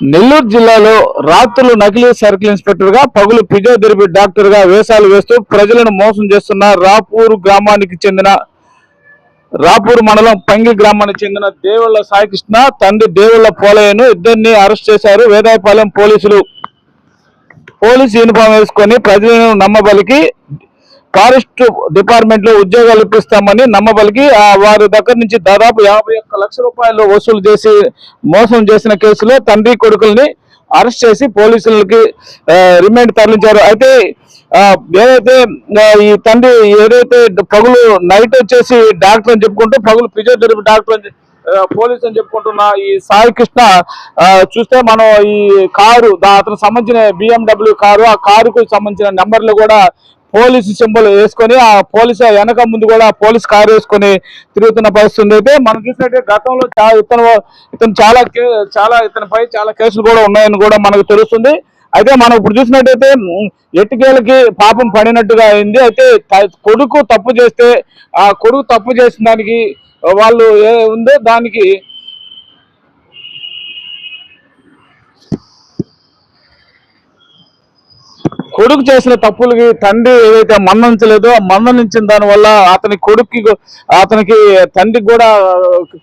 నెల్లూరు జిల్లాలో రాత్రులు నకిలీ సర్కిల్ ఇన్స్పెక్టర్గా పగులు ఫిజియోథెరపీ డాక్టర్గా వేషాలు వేస్తూ ప్రజలను మోసం చేస్తున్న రాపూరు గ్రామానికి చెందిన రాపూర్ మండలం పంగి గ్రామానికి చెందిన దేవుళ్ళ సాయికృష్ణ తండ్రి దేవుళ్ళ పోలయ్యను ఇద్దరిని అరెస్ట్ చేశారు వేదాయపాలెం పోలీసులు. పోలీసు యూనిఫామ్ వేసుకొని ప్రజలను నమ్మబలికి ఫారెస్ట్ డిపార్ట్మెంట్లో ఉద్యోగాలు ఇప్పిస్తామని నమ్మబలికి వారి దగ్గర నుంచి దాదాపు యాభై ఒక్క లక్ష రూపాయలు వసూలు చేసి మోసం చేసిన కేసులో తండ్రి కొడుకుల్ని అరెస్ట్ చేసి పోలీసులకి రిమాండ్ తరలించారు. అయితే ఏదైతే ఈ తండ్రి ఏదైతే పగులు నైట్ వచ్చేసి డాక్టర్ అని చెప్పుకుంటూ పగులు ఫిజియోథెరపీ డాక్టర్ అని పోలీస్ అని చెప్పుకుంటున్న ఈ సాయి కృష్ణ చూస్తే మనం ఈ కారు అతనికి సంబంధించిన బిఎండబ్ల్యూ కారు ఆ కారుకు సంబంధించిన నెంబర్లు కూడా పోలీసు సింబల్ వేసుకొని ఆ పోలీసు వెనక ముందు కూడా పోలీస్ కారు వేసుకొని తిరుగుతున్న పరిస్థితి అయితే మనం చూసినట్టు గతంలో ఇతను ఇతను చాలా కే- చాలా ఇతనిపై చాలా కేసులు కూడా ఉన్నాయని కూడా మనకు తెలుస్తుంది. అయితే మనం ఇప్పుడు చూసినట్టయితే ఎట్టికేళ్ళకి పాపం పడినట్టుగా అయింది. అయితే కొడుకు తప్పు చేస్తే ఆ కొడుకు తప్పు చేసిన దానికి వాళ్ళు ఏ ఉందో దానికి కొడుకు చేసిన తప్పులకి తండ్రి ఏదైతే మందలించలేదో ఆ మందలించిన దాని వల్ల అతని కొడుక్కి అతనికి తండ్రికి కూడా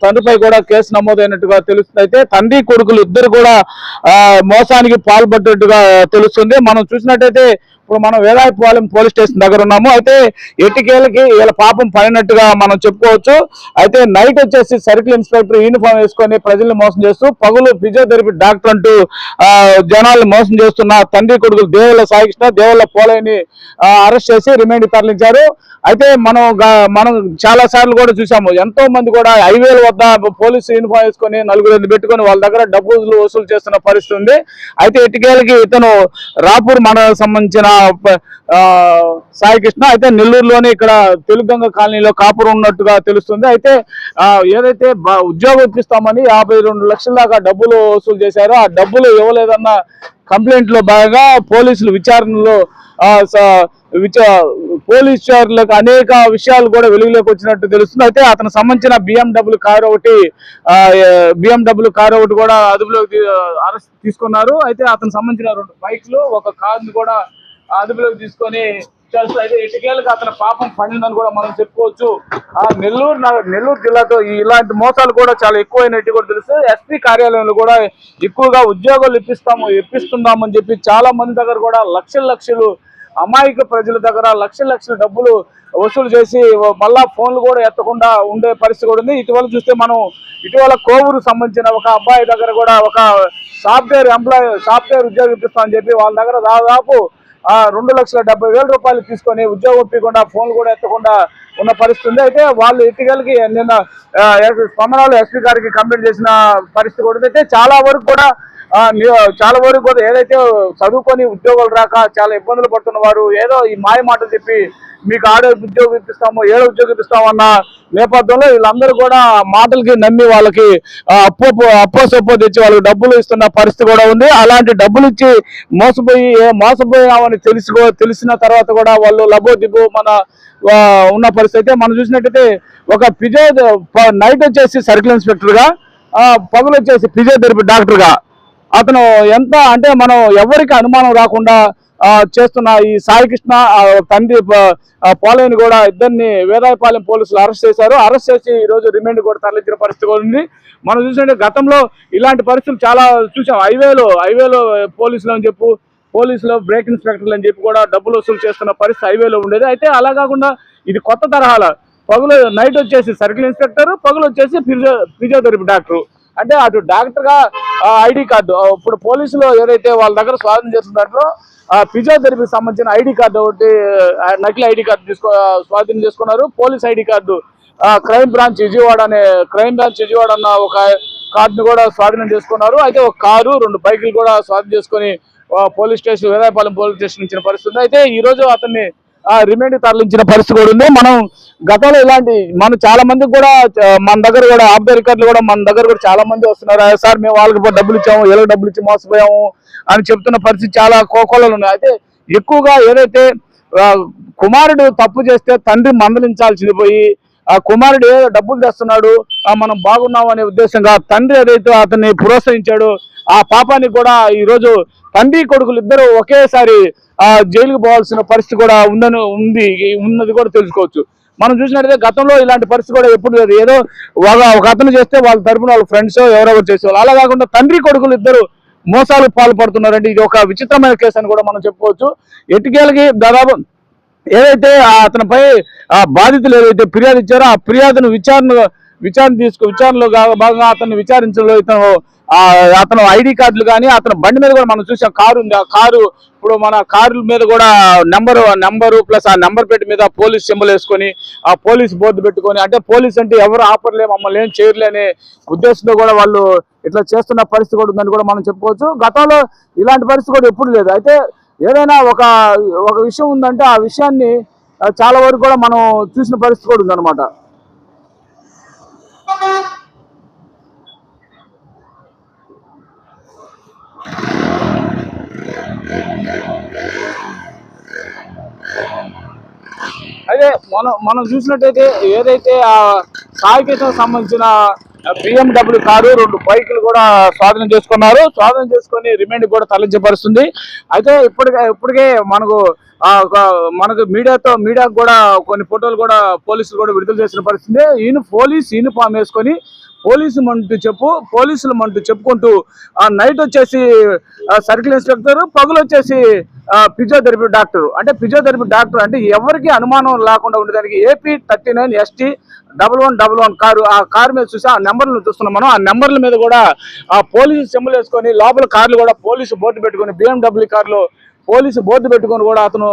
తండ్రిపై కూడా కేసు నమోదైనట్టుగా తెలుస్తుంది. అయితే తండ్రి కొడుకులు ఇద్దరు కూడా మోసానికి పాల్పడ్డట్టుగా తెలుస్తుంది. మనం చూసినట్టయితే ఇప్పుడు మనం వేదాయపాలెం పోలీస్ స్టేషన్ దగ్గర ఉన్నాము. అయితే ఎట్టికేలకి వీళ్ళ పాపం పడినట్టుగా మనం చెప్పుకోవచ్చు. అయితే నైట్ వచ్చేసి సర్కిల్ ఇన్స్పెక్టర్ యూనిఫామ్ వేసుకొని ప్రజల్ని మోసం చేస్తూ పగులు ఫిజియోథెరపీ డాక్టర్ అంటూ జనాలు జనాల్ని మోసం చేస్తున్న తండ్రి కొడుకులు దేవుళ్ళ సాయికృష్ణ దేవుళ్ళ పోలేని అరెస్ట్ చేసి రిమైండ్ తరలించారు. అయితే మనం మనం చాలా సార్లు కూడా చూసాము. ఎంతో మంది కూడా హైవేల వద్ద పోలీసు యూనిఫామ్ వేసుకొని నలుగురు పెట్టుకొని వాళ్ళ దగ్గర డబ్బులు వసూలు చేస్తున్న పరిస్థితి ఉంది. అయితే ఎట్టికేలకి ఇతను రాపూర్ మండలం సంబంధించిన సాయి కృష్ణ అయితే నెల్లూరులోని ఇక్కడ తెలుగంగ కాలనీలో కాపురం ఉన్నట్టుగా తెలుస్తుంది. అయితే ఏదైతే ఉద్యోగం ఇప్పిస్తామని యాభై రెండు లక్షల దాకా డబ్బులు వసూలు చేశారో ఆ డబ్బులు ఇవ్వలేదన్న కంప్లైంట్లో భాగంగా పోలీసులు విచారణలో పోలీసులకు స- అనేక విషయాలు కూడా వెలుగులోకి వచ్చినట్టు తెలుస్తుంది. అయితే అతను సంబంధించిన బిఎండబ్ల్యూ కారు ఒకటి బిఎండబ్ల్యూ కారు ఒకటి కూడా అదుపులోకి అరెస్ట్ తీసుకున్నారు. అయితే అతనికి సంబంధించిన రెండు బైక్లు ఒక కారుని కూడా అదుపులోకి తీసుకొని అయితే ఎటుకేళ్ళకి అతని పాపం పండిందని కూడా మనం చెప్పుకోవచ్చు. ఆ నెల్లూరు నెల్లూరు జిల్లాతో ఈ ఇలాంటి మోసాలు కూడా చాలా ఎక్కువైనట్టు కూడా తెలుసు. ఎస్పీ కార్యాలయంలో కూడా ఎక్కువగా ఉద్యోగాలు ఇప్పిస్తాము ఇప్పిస్తున్నామని చెప్పి చాలా మంది దగ్గర కూడా లక్షల లక్షలు అమాయక ప్రజల దగ్గర లక్షల లక్షల డబ్బులు వసూలు చేసి మళ్ళా ఫోన్లు కూడా ఎత్తకుండా ఉండే పరిస్థితి కూడా ఉంది. ఇటీవల చూస్తే మనం ఇటీవల కోవూరు సంబంధించిన ఒక అబ్బాయి దగ్గర కూడా ఒక సాఫ్ట్వేర్ ఎంప్లాయ్ సాఫ్ట్వేర్ ఉద్యోగం ఇప్పిస్తామని చెప్పి వాళ్ళ దగ్గర దాదాపు రెండు లక్షల డెబ్బై వేల రూపాయలు తీసుకొని ఉద్యోగం ఒప్పకుండా ఫోన్లు కూడా ఎత్తకుండా ఉన్న పరిస్థితి ఉంది అయితే వాళ్ళు ఎత్తికలకి నిన్న ఆ, ఎస్పీ గారికి కంప్లైంట్ చేసిన పరిస్థితి కూడా అయితే చాలా వరకు కూడా చాలా వరకు కూడా ఏదైతే చదువుకొని ఉద్యోగాలు రాక చాలా ఇబ్బందులు పడుతున్న వారు ఏదో ఈ మాయ మాటలు చెప్పి మీకు ఆడే ఉద్యోగం ఇప్పిస్తాము ఏడో ఉద్యోగం ఇప్పిస్తామన్న నేపథ్యంలో వీళ్ళందరూ కూడా మాటలకి నమ్మి వాళ్ళకి అప్పు అప్పో సొప్పో తెచ్చి వాళ్ళకి డబ్బులు ఇస్తున్న పరిస్థితి కూడా ఉంది. అలాంటి డబ్బులు ఇచ్చి మోసపోయి ఏ మోసపోయామని తెలుసుకో తెలిసిన తర్వాత కూడా వాళ్ళు లబో దిబో మన ఉన్న పరిస్థితి అయితే మనం చూసినట్టయితే ఒక ఫిజియో నైట్ వచ్చేసి సర్కిల్ ఇన్స్పెక్టర్గా పగులు వచ్చేసి ఫిజియోథెరపీ డాక్టర్గా అతను ఎంత అంటే మనం ఎవరికి అనుమానం రాకుండా చేస్తున్న ఈ సాయికృష్ణ తండ్రి పోలేని కూడా ఇద్దరిని వేదాయపాలెం పోలీసులు అరెస్ట్ చేశారు. అరెస్ట్ చేసి ఈరోజు రిమాండ్ కూడా తరలించిన పరిస్థితి ఉంది. మనం చూసినట్టు గతంలో ఇలాంటి పరిస్థితులు చాలా చూసాం. హైవేలో హైవేలో పోలీసులు అని చెప్పు పోలీసులు బ్రేక్ ఇన్స్పెక్టర్లు అని చెప్పి కూడా డబ్బులు వసూలు చేస్తున్న పరిస్థితి హైవేలో ఉండేది. అయితే అలా కాకుండా ఇది కొత్త తరహాల పగులు నైట్ వచ్చేసి సర్కిల్ ఇన్స్పెక్టర్ పగులు వచ్చేసి ఫిజియో ఫిజియోథెరపీ డాక్టర్. అంటే అటు డాక్టర్గా ఐడి కార్డు ఇప్పుడు పోలీసులు ఏదైతే వాళ్ళ దగ్గర స్వాధీనం చేస్తున్నారో ఆ ఫిజియోథెరపీకి సంబంధించిన ఐడి కార్డు ఒకటి నకిలీ ఐడి కార్డు తీసుకో స్వాధీనం చేసుకున్నారు. Police ID card crime branch Vijayawada అనే క్రైమ్ బ్రాంచ్ విజయవాడ అన్న ఒక కార్డును కూడా స్వాధీనం చేసుకున్నారు. అయితే ఒక కారు రెండు బైకులు కూడా స్వాధీనం చేసుకొని police station Vedayapalem police station ఇచ్చిన పరిస్థితి అయితే ఈ రోజు అతన్ని రిమైండ్ తరలించిన పరిస్థితి కూడా ఉంది. మనం గతంలో ఇలాంటి మనం చాలా మందికి కూడా మన దగ్గర కూడా ఆఫ్ ద రికార్డులు కూడా మన దగ్గర కూడా చాలా మంది వస్తున్నారు. సార్ మేము వాళ్ళకి డబ్బులు ఇచ్చాము ఎలా డబ్బులు ఇచ్చి మోసపోయాము అని చెప్తున్న పరిస్థితి చాలా కోకోలలో ఉన్నాయి. అయితే ఎక్కువగా ఏదైతే కుమారుడు తప్పు చేస్తే తండ్రి మందలించాల్సింది పోయి ఆ కుమారుడు ఏదో డబ్బులు తెస్తున్నాడు మనం బాగున్నాం అనే ఉద్దేశంగా తండ్రి ఏదైతే అతన్ని ప్రోత్సహించాడు ఆ పాపానికి కూడా ఈరోజు తండ్రి కొడుకులు ఇద్దరు ఒకేసారి ఆ జైలుకు పోవాల్సిన పరిస్థితి కూడా ఉందని ఉంది ఉన్నది కూడా తెలుసుకోవచ్చు. మనం చూసినట్టయితే గతంలో ఇలాంటి పరిస్థితి కూడా ఎప్పుడు లేదు. ఏదో ఒక ఒక అతను చేస్తే వాళ్ళ తరపున వాళ్ళ ఫ్రెండ్స్ ఎవరెవరు చేసేవాళ్ళు. అలా కాకుండా తండ్రి కొడుకులు ఇద్దరు మోసాలు పాల్పడుతున్నారండి. ఇది ఒక విచిత్రమైన కేసు అని కూడా మనం చెప్పుకోవచ్చు. ఎటుకేలకి దాదాపు ఏదైతే అతనిపై ఆ బాధితులు ఏదైతే ఫిర్యాదు ఇచ్చారో ఆ ఫిర్యాదును విచారణ విచారణ తీసుకు విచారణలో భాగంగా అతన్ని విచారించడంలో ఇతను అతను ఐడి కార్డులు కానీ అతను బండి మీద కూడా మనం చూసాం కారు ఉంది ఆ కారు ఇప్పుడు మన కారు మీద కూడా నెంబరు నెంబరు ప్లస్ ఆ నెంబర్ ప్లేట్ మీద పోలీస్ సింబల్ వేసుకొని ఆ పోలీస్ బోర్డు పెట్టుకొని అంటే పోలీస్ అంటే ఎవరు ఆపర్లే మమ్మల్ని ఏం చేయలేని ఉద్దేశంతో కూడా వాళ్ళు ఇట్లా చేస్తున్న పరిస్థితి కూడా ఉందని కూడా మనం చెప్పుకోవచ్చు. గతంలో ఇలాంటి పరిస్థితి కూడా ఎప్పుడు లేదు. అయితే ఏదైనా ఒక ఒక విషయం ఉందంటే ఆ విషయాన్ని చాలా వరకు కూడా మనం చూసిన పరిస్థితి కూడా ఉందన్నమాట. అయితే మనం మనం చూసినట్టయితే ఏదైతే ఆ సాయికేతం సంబంధించిన బిఎండబ్ల్యూ కారు రెండు బైకులు కూడా స్వాధీనం చేసుకున్నారు. స్వాధీనం చేసుకొని రిమైండ్ కూడా తరలించబరుస్తుంది అయితే ఇప్పటికే ఇప్పటికే మనకు మనకు మీడియాతో మీడియాకు కూడా కొన్ని ఫోటోలు కూడా పోలీసులు కూడా విడుదల చేసిన పరిస్థితి. ఈయన పోలీస్ యూనిఫామ్ వేసుకొని పోలీసు మంటూ చెప్పు పోలీసులు మంటూ చెప్పుకుంటూ ఆ నైట్ వచ్చేసి సర్కిల్ ఇన్స్పెక్టర్ పగులు వచ్చేసి ఫిజియోథెరపీ డాక్టర్. అంటే ఫిజియోథెరపీ డాక్టర్ అంటే ఎవరికి అనుమానం లేకుండా ఉండేదానికి AP thirty nine ST double one double one car ఆ కారు మీద చూసి ఆ నెంబర్లు చూస్తున్నాం మనం. ఆ నెంబర్ల మీద కూడా ఆ పోలీసు సింబల్ వేసుకొని లోపల కార్లు కూడా పోలీసు బోర్డు పెట్టుకొని బిఎండబ్ల్యూ కార్లు పోలీసు బోర్డు పెట్టుకొని కూడా అతను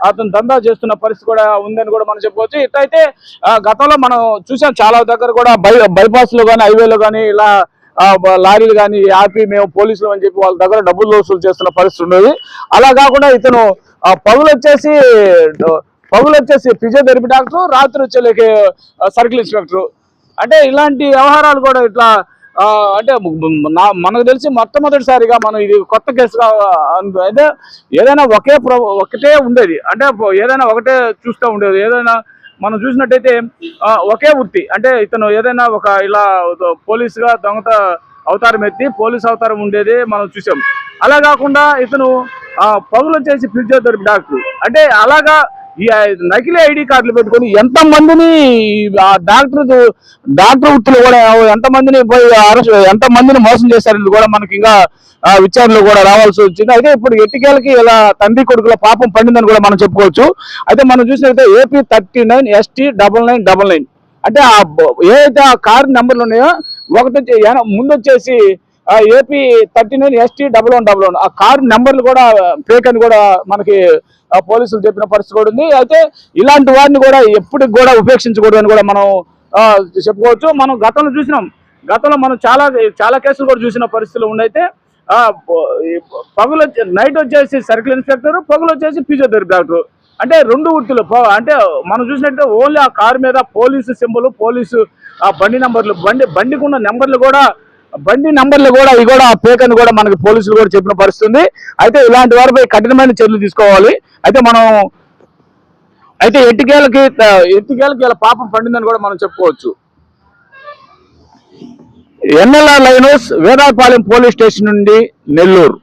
అతను దందా చేస్తున్న పరిస్థితి కూడా ఉందని కూడా మనం చెప్పుకోవచ్చు ఇట్లయితే గతంలో మనం చూసాం చాలా దగ్గర కూడా బై బైపాస్లో కానీ హైవేలో కానీ ఇలా లారీలు కానీ ఆపి మేము పోలీసులు అని చెప్పి వాళ్ళ దగ్గర డబ్బులు వసూలు చేస్తున్న పరిస్థితి ఉండేది. అలా కాకుండా ఇతను పగులు వచ్చేసి పగులు వచ్చేసి ఫిజియోథెరపీ డాక్టర్ రాత్రి వచ్చేలేకి సర్కిల్ ఇన్స్పెక్టర్. అంటే ఇలాంటి వ్యవహారాలు కూడా ఇట్లా అంటే నా మనకు తెలిసి మొట్టమొదటిసారిగా మనం ఇది కొత్త కేసుగా అయితే ఏదైనా ఒకే ప్ర ఒకటే ఉండేది. అంటే ఏదైనా ఒకటే చూస్తూ ఉండేది. ఏదైనా మనం చూసినట్టయితే ఒకే వృత్తి. అంటే ఇతను ఏదైనా ఒక ఇలా పోలీసుగా దొంగత అవతారం ఎత్తి పోలీస్ అవతారం ఉండేది మనం చూసాం. అలా కాకుండా ఇతను ఆ, పగులు వచ్చేసి ఫిజియోథెరపీ డాక్టర్. అంటే అలాగా ఈ నకిలీ ఐడి కార్డులు పెట్టుకొని ఎంత మందిని ఆ డాక్టర్ డాక్టర్ వృత్తిలో కూడా ఎంత మందిని పోయి అరెస్ట్ ఎంత మందిని మోసం చేశారని కూడా మనకి ఇంకా విచారణలో కూడా రావాల్సి వచ్చింది. అయితే ఇప్పుడు ఎట్టికేలకి ఇలా తండ్రి కొడుకుల పాపం పండిందని కూడా మనం చెప్పుకోవచ్చు. అయితే మనం చూసినట్లయితే AP thirty nine ST double nine double nine. అంటే ఆ ఏదైతే ఆ కార్ నెంబర్లు ఉన్నాయో ఒకటి ముందు వచ్చేసి AP thirty nine ST double one double one ఆ కార్ నెంబర్లు కూడా ఫేక్ అని కూడా మనకి పోలీసులు చెప్పిన పరిస్థితి కూడా ఉంది. అయితే ఇలాంటి వారిని కూడా ఎప్పటికి కూడా ఉపేక్షించకూడదు అని కూడా మనం చెప్పుకోవచ్చు. మనం గతంలో చూసినాం. గతంలో మనం చాలా చాలా కేసులు కూడా చూసిన పరిస్థితులు ఉండైతే పగులు నైట్ వచ్చేసి సర్కిల్ ఇన్స్పెక్టర్ పగులు వచ్చేసి ఫిజియోథెరపీ డాక్టర్. అంటే రెండు వృత్తులు అంటే మనం చూసినట్టు ఓన్లీ ఆ కారు మీద పోలీసు సింబల్ పోలీసు ఆ బండి నెంబర్లు బండి బండికి ఉన్న నెంబర్లు కూడా బండి నంబర్లు కూడా ఇవి కూడా పేక్ అని కూడా మనకి పోలీసులు కూడా చెప్పిన పరిస్థితుంది. అయితే ఇలాంటి వారిపై కఠినమైన చర్యలు తీసుకోవాలి. అయితే మనం అయితే ఎట్టికేళ్ళకి ఎట్టికేళ్ళకి ఇలా పాపం పండిందని కూడా మనం చెప్పుకోవచ్చు. ఎన్ఎల్ఆర్ లైనోస్ వేదాపాలెం పోలీస్ స్టేషన్ నుండి నెల్లూరు.